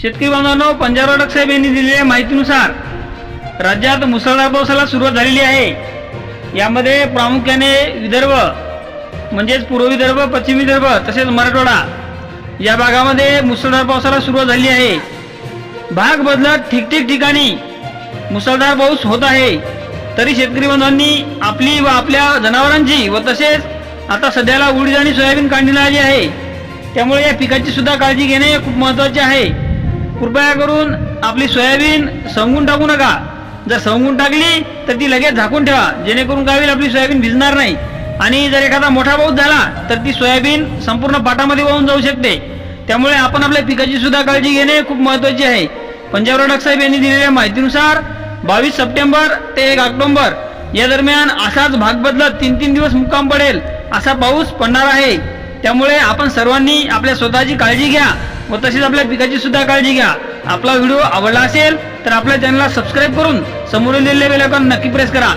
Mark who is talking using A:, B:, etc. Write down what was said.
A: शेतकरी बांधवांनो पंजाब रडक साहेब यांनी दिलेल्या माहितीनुसार राज्यात मुसळधार पावसाला सुरुवात झालेली आहे. यामध्ये प्रामुख्याने विदर्भ म्हणजेच पूर्व विदर्भ पश्चिम विदर्भ तसेच मराठवाडा या भागामध्ये मुसळधार पावसाला सुरुवात झाली आहे. भाग बदलत ठिकठिक ठिकाणी मुसळधार पाऊस होत आहे. तरी शेतकरी बांधवांनी आपली व आपल्या जनावरांची व तसेच आता सध्याला उडीद आणि सोयाबीन काढणीला आली आहे. त्यामुळे या पिकाची सुद्धा काळजी घेणे खूप महत्त्वाचे आहे. कृपया करून आपली सोयाबीन सवंगून टाकू नका. जर सवंगून टाकली तर ती लगेच झाकून ठेवा. जेणेकरून काय होईल आपली सोयाबीन भिजणार नाही. आणि जर एखादा मोठा पाऊस झाला तर ती सोयाबीन संपूर्ण पाटामध्ये वाहून जाऊ शकते. त्यामुळे आपण आपल्या पिकाची सुद्धा काळजी घेणे खूप महत्त्वाचे आहे. पंजाब राडक साहेब यांनी दिलेल्या माहितीनुसार बावीस सप्टेंबर ते एक ऑक्टोबर या दरम्यान असाच भाग बदलत तीन तीन दिवस मुक्काम पडेल असा पाऊस पडणार आहे. त्यामुळे आपण सर्वांनी आपल्या स्वतःची काळजी घ्या. व तसेच आपल्या पिकाची सुद्धा काळजी घ्या. आपला व्हिडिओ आवडला असेल तर आपल्या चॅनलला सबस्क्राईब करून समोर दिलेल्या बेल नक्की प्रेस करा.